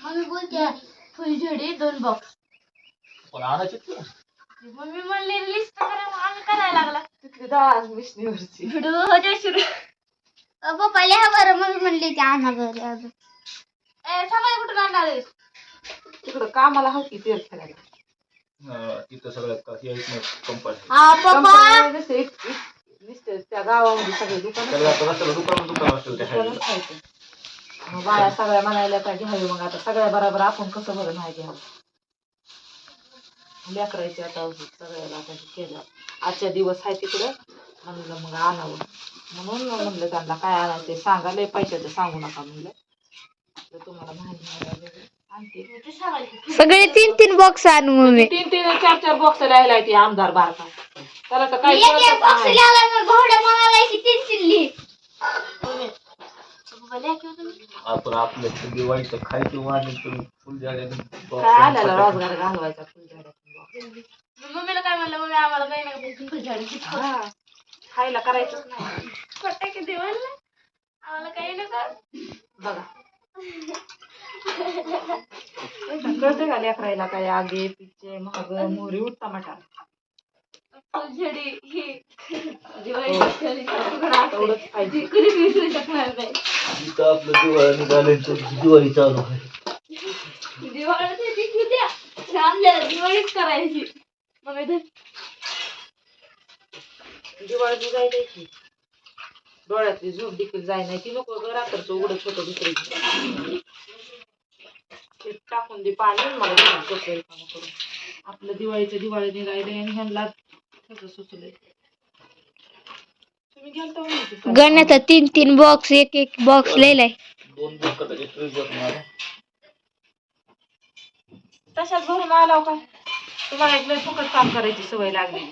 Mummy बोलते फुलझडी दोन box पण आणायचे? मम्मी म्हणली लिस्ट करा आम्ही करायला लागला तिथली डाळ मिशनीवरची व्हिडिओ होते सुरू पप्पा लिहा बरं मम्मी म्हणली की आणा बरं अजून ए सकाळी कुठून आणणार आहेस? तिकडं कामाला हाव की तेल खेळायला अं, तिथं सगळ्यात का- हे हा पप्पा नुसते एक- एक- त्या गावामध्ये सगळे दुकान दुकान. मग बाया सगळ्या म्हणायला काय घ्यावे मग आता सगळ्या बरोबर आपण कसं बरं नाही घ्यावं? लेकरायचे आता सगळ्याला आता हे केलं. आजच्या दिवस आहे तिकडं. म्हणलं मग आणावं. म्हणून म्हणलं त्यांना काय आणायचं ते सांगा लय पैशाचं सांगू नका म्हणलं. तर तुम्हाला माहिती. आणते. सगळे तीन तीन बॉक्स आण मम्मी तीन तीन चार चार बॉक्स लिहायला ते आमदार बारका. त्याला तर काही कळतच बॉक्स नाही. तीन तीन लिही हो तुम्ही? आपण आपल्या दिवाळीचं खायची वाढली तर फुल झाल्याने काय आलेला रोजगार घालवायचा फुलझाडातून box. मम्मीला काय म्हणलं? मम्मी आम्हाला काही नका फुलझडी हा. खायला करायचंच नाही. फटाके दे म्हणलं आम्हाला काही नका. बघा. कळतं का लेकरायला काय आगे पिच्चे महाग मोहरी उठता मटा ही विसरू शकणार नाही. इथं आपलं दिवाळी निघाले तर दिवाळी चालू आहे. दिवाळीची ती द्या. आपल्याला दिवाळीच करायची. मग इथे दिवाळी जायला की. डोळ्यातली झोप देखील जाय नाही ती नको ग रात्रचं उघडत होतं दुसरी ते टाकून दे पाणी मला करून. आपलं दिवाळीचं दिवाळी निघायला आणि ह्यांना गण्याचा तीन तीन बॉक्स एक एक बॉक्स लिहिलाय. दोन तशाच भरून आला हो काय तुम्हाला एक लय फुकट काम करायची सवय लागली.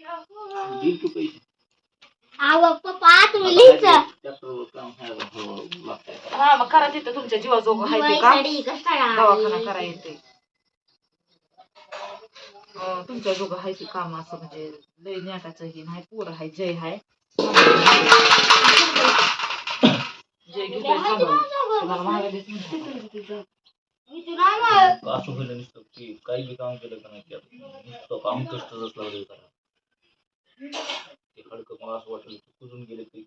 लागतंय. हा मग करा तिथं तुमच्या जीवाजोग आहे ते का दवाखाना करा येते अं, तुमच्या जोग आहे ते काम असं म्हणजे लय नेटाचं हे नाही पोर आहे जय आहे जय सांभाळून तुम्हाला आम्हाला असं होईल नुसतं की काही बी काम केलं का नाही की नुसतं काम कष्टच लागलं करा ते खडकं मला असं वाटलं की कुजून गेले ते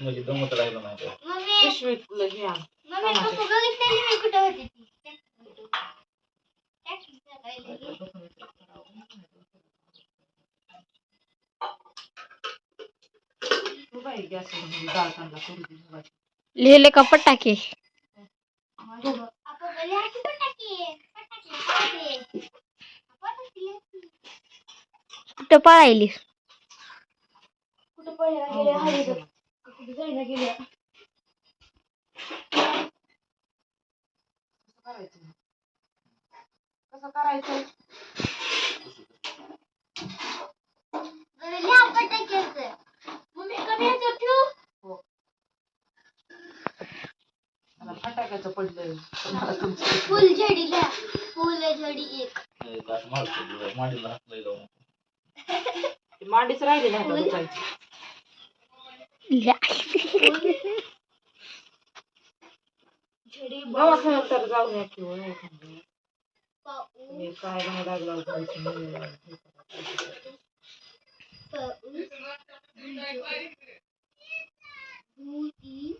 म्हणजे दमत राहिलं नाही काय. मम्मी घ्या लिहिले का पटाके? फटाके, कुठं पळायली? कुठं पळायला गेले हरी गं. कुठं जायला गेले कसं करायचं? लिहा फटाक्याचं. पडलंय फुल फुल झडी एक. मांडीला हात लय लावून मांडीच राहिली नाही दुखायची? झडी दवाखान्यात तर जाऊन या हो, हे काय नाही लागलं जायचं नाही. पाऊस मोती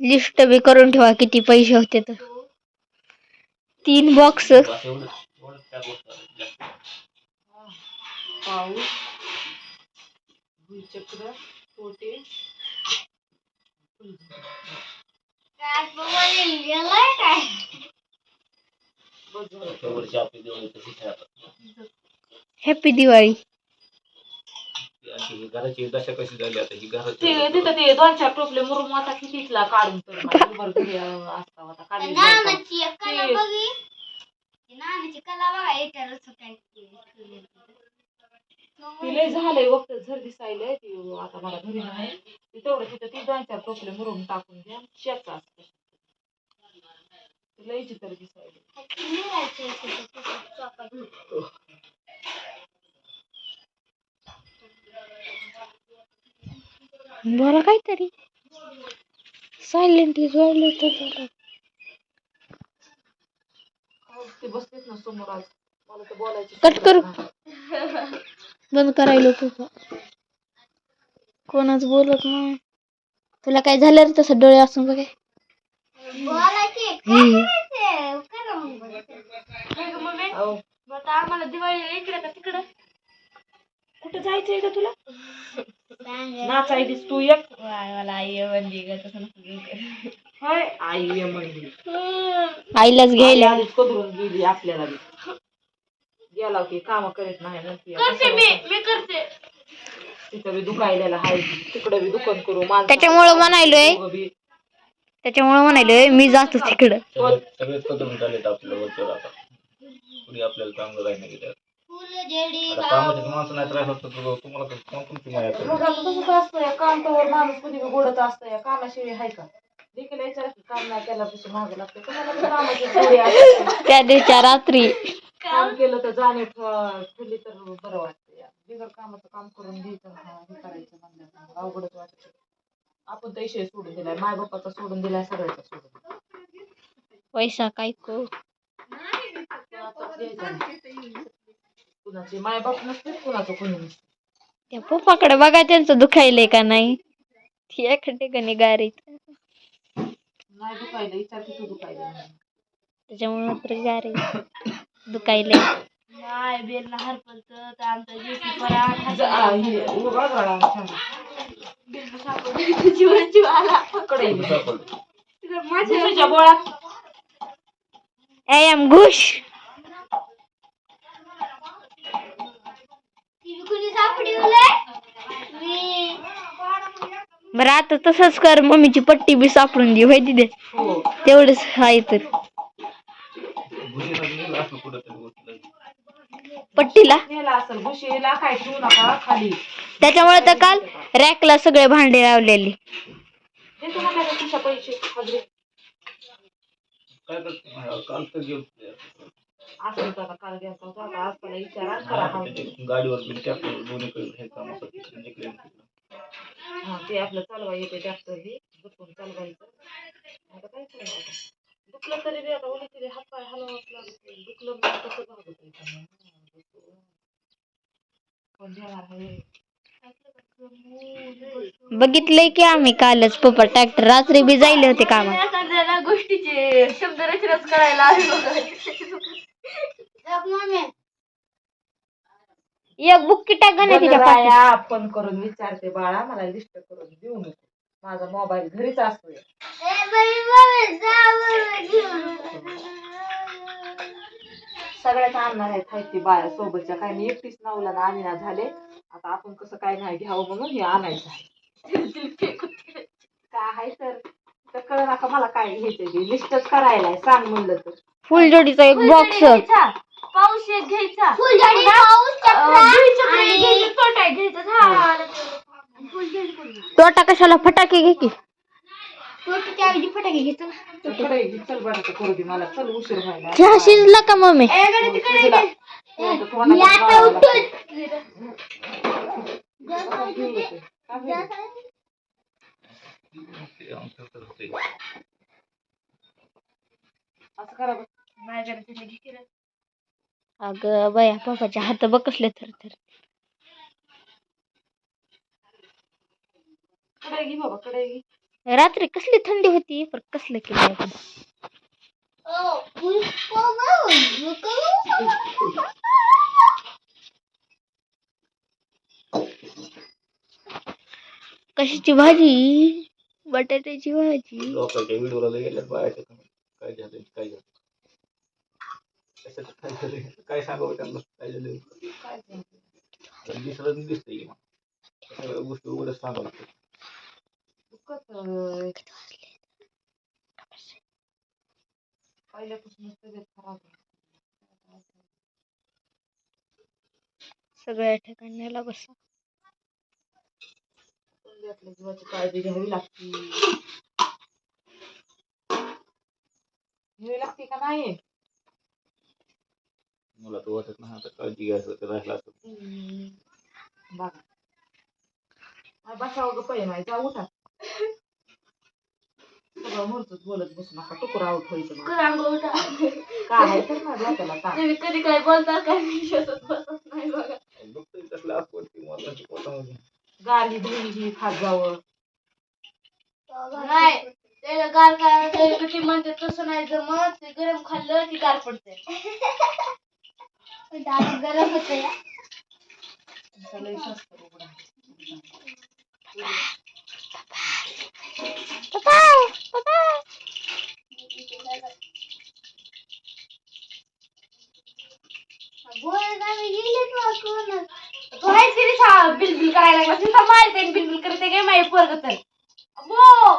लिस्ट बी करून ठेवा किती पैसे होते तर तीन बॉक्स बस एवढं एवढं त्या गोष्ट जास्त पाऊस भूचक्र पोटे हॅपी दिवाळी आणि ही घराची दशा कशी झाली आता ही ते घराची तिथं ते दोन चार टोपले मुरुम आता कितीतला काढून तर मला उभं घरी असता होता खाली जायचा. नानाची एक कला ते- बघी ती नानाची कला बघा येत्याला काय केली. ती लय झालंय वक्त झर दिसायलंय ती आता मला घरी नाही. ती तेवढं तिथं ती दोन चार टोपले मुरून टाकून घ्या शेच असत. लय चित्र दिसायला बोला काहीतरी. सायलेंट इज ते बसतेच ना समोर आज. मला तर बोलायचं कट करू. बंद करायला पप्पा कोणाच बोलत नाही. तुला काय झालं रे तसं डोळे असून बघे. आम्हाला दिवाळी इकडे का तिकडं? कुठं जायचंय का तुला. नाचायलीस तू एक? मला आई म्हणजे ग तसं आईलाच आई घ्यायला. गेली आपल्याला. गेला की काम करीत नाही करते मी मी करते. तिथं बी दुखायलेला हाय तिकडं बी दुकान करू माणसं त्याच्यामुळं म्हणायलोय. त्याच्यामुळं म्हणायलोय मी जातो तिकडं. सगळे सगळेच आपल्या वरच्यावर आता. कुणी आपल्याला चांगलं काही नाही माणसं त्रास असतं तुम्हाला कोण तुमची माया असतं काम तर माणूस कधी असतं कामाशिवाय हाय का? देखील याच्या काम नाही केला तशी मागं लागते. तुम्हाला तर कामाची गोडी असते. त्या दिवच्या रात्री. काम केलं तर ठेवली तर बरं वाटतं बिगर कामाचं काम करून घ्यायचं हा, हे करायचं अवघडच वाटतं. आपण तर विषय सोडून दिलाय. माय बापाचा सोडून दिलाय सगळ्याचा सोडून दिलाय. पैसा काय को नाही. कुणाचे? माय बाप नसते कुणाचं कोणी नसते त्या पप्पाकडे बघा त्यांचं दुखायलंय का नाही? ती एका ठिकाणी गारीत नाही दुखायला विचार किती दुखायला. त्याच्यामुळे नाही बेलला हरपलत तर आमचा जेसी परा जा, आ, उभा राहा, छान. जीवाची आला कडे ये. सापडलं. म्हशीच्या बोळा आय एम घुश ती कुणी सापडवलंय मी बरं आता तसंच कर मम्मीची पट्टी बी सापडून दे होय तिथे. हो. तेवढंच आहे तर. पट्टीला? त्याच्यामुळे तर काल रॅकला सगळे भांडे लावलेली. गाडीवर बिल ट्रॅक्टर दोन्हीकडे हे कामासाठी म्हणजे इकडे ते आपलं चालवा येते ट्रॅक्टर हे बसून चालवायचं आता काय करायचं आता? दुखलं तरी बी आता ओली तरी हात पाय हलवावंच लागतं दुखलं म्हणजे कसं भागत आहे का नाही? कोण देणार आहे? बघितलंय की आम्ही कालच पप्पा ट्रॅक्टर रात्री बी जायले होते कामात एखाद्याला गोष्टीचे शब्द रचनाच करायला आले मम्मी एक बुक्की टाका ना तिच्या बरं पाठीत. राया, फोन करून विचारते बाळा मला लिस्ट करून देऊ नको. माझा मोबाईल घरीच घेऊन. सगळ्याच आणणार आहेत हाय ती बाया सोबतच्या. काय मी एकटीच नावला ना आणि ना झाले. आता आपण कसं काय नाही घ्यावं म्हणून हे आणायचं आहे. काय आहे तर? तर कळ नका मला काय घ्यायचं ते. लिस्टच करायला आहे, सांग म्हणलं तर. फुलझडीचा एक बॉक्स घ्यायचा? पाऊस एक घ्यायचा आणि तोटा घ्यायचा झाड फुलझडी कोण तोटा कशाला फटाके घे की तोटाच्या ऐवजी फटाके घेतो ना तर कडे घे, चल बरं आता करू दे मला चल उशीर व्हायला चहा शिजला का मम्मी ए तुला-. तुला तर मी आता लागतं. उठून येते. तर. असं करा घे. अगं बया पप्पाच्या हात बघ कसले थर थर कडे घे बाबा कडे घे रात्री कसली थंडी होती पण कसलं केलं. कशाची भाजी बटाट्याची भाजी लोकांच्या व्हिडिओला लय गेल्यात. काय झालं काय झालं कशाचं काय झालं काय सांगावं त्यांना काय झालं? दिसलं दिसतंय. सगळ्या गोष्टी उघडच सांगावं लागतं पहिल्यापासूनच तब्येत खराब. सगळ्या ठिकाणी बसा पण आपल्या जीवाची काळजी घ्यावी लागते घ्यावी लागते का नाही मला तर वाटत नाही आता काळजी घ्यायचं तर राहिला असतं हम्म. बघा हा, बसावं ग पै माय जा उठा सगळं मुहूर्तच बोलत बसू नका. तुकडा आउट व्हायचं मग. करांगो उठा काय आहे तर ना डोक्याला ताण. तुम्ही कधी काय बोलता काय मी शोधत बसत नाही बघा. बघतोय कसलं आपत्ती मोलाची पोटामध्ये गारही धुणी ही खात जावं. नाही त्याला गार काय किती म्हणते तसं नाही जमत. ते गरम खाल्लं की गार पडते गरम होते तुमचा उघडा तू आहेस की नाही बिल बिल करायला लागला तिथं मारते बिल बिल करते काय माहिती पोरग तर अबो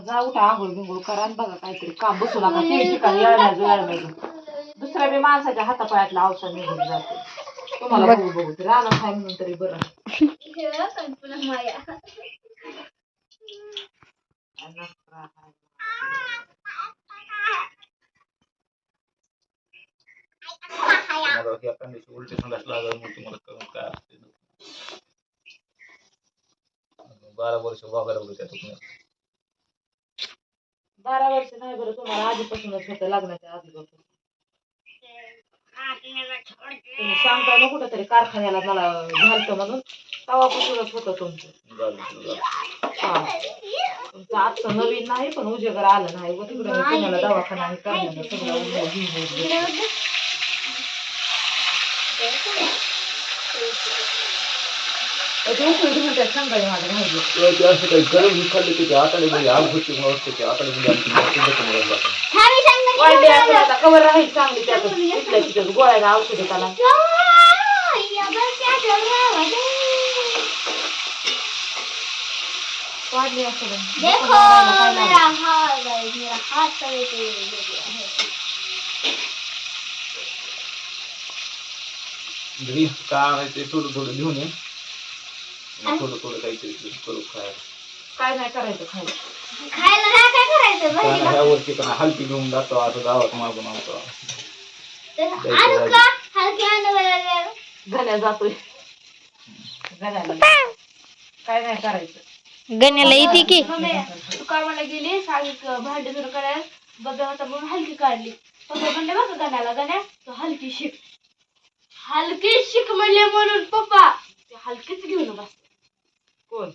जा उठा आंघोळ बिंघोळ करा आणि बघा काहीतरी काम बसू नका ते ठिकाणी येळण्याचं येळण्याचं दुसऱ्या बी माणसाच्या हातापायातलं औषध निघून जाते तुम्हाला बघू बघू ते रानात आहे म्हणून तरी बरं माया आणि नखरा आहे. तुम्हाला ह्या कांद्याची उलटी संडास लागल मग तुम्हाला करून काय असते बारा वर्ष वागायला लागलो त्यात तुम्ही बारा वर्ष नाही बरं तुम्हाला आधीपासूनच होतं लग्नाच्या आधीपासून. तुम्ही सांगता ना कुठं तरी कारखान्याला मला झालतं म्हणून. तेव्हापासूनच होतं तुमचं. हा. तुमचं आजचं नवीन नाही पण उजेगर आलं नाही व तिकडे पुण्याला दवाखाना हे करण्याला सगळं उन्हाळ घेऊन कवर राहील चांगली त्यात तिथल्या तिथं गोळ्याला औषध त्याला वाढली असं देखो मेरा हाथ है मेरा हाथ तवे पे है ते थोडं थोडं घेऊन ये आणि थोडं थोडं काहीतरी करू काय नाही करायचं हलकी घेऊन जातो गावात मागून का काय नाही करायचं गण्याला येते की तू कामाला गेली सांगित भांडे करायला बघा म्हणून हलकी काढली पप्पा म्हणले बघा गण्याला गण्या तू हलकी शिक हलकी शिक म्हणले म्हणून पप्पा ते हलकीच घेऊन बस कोण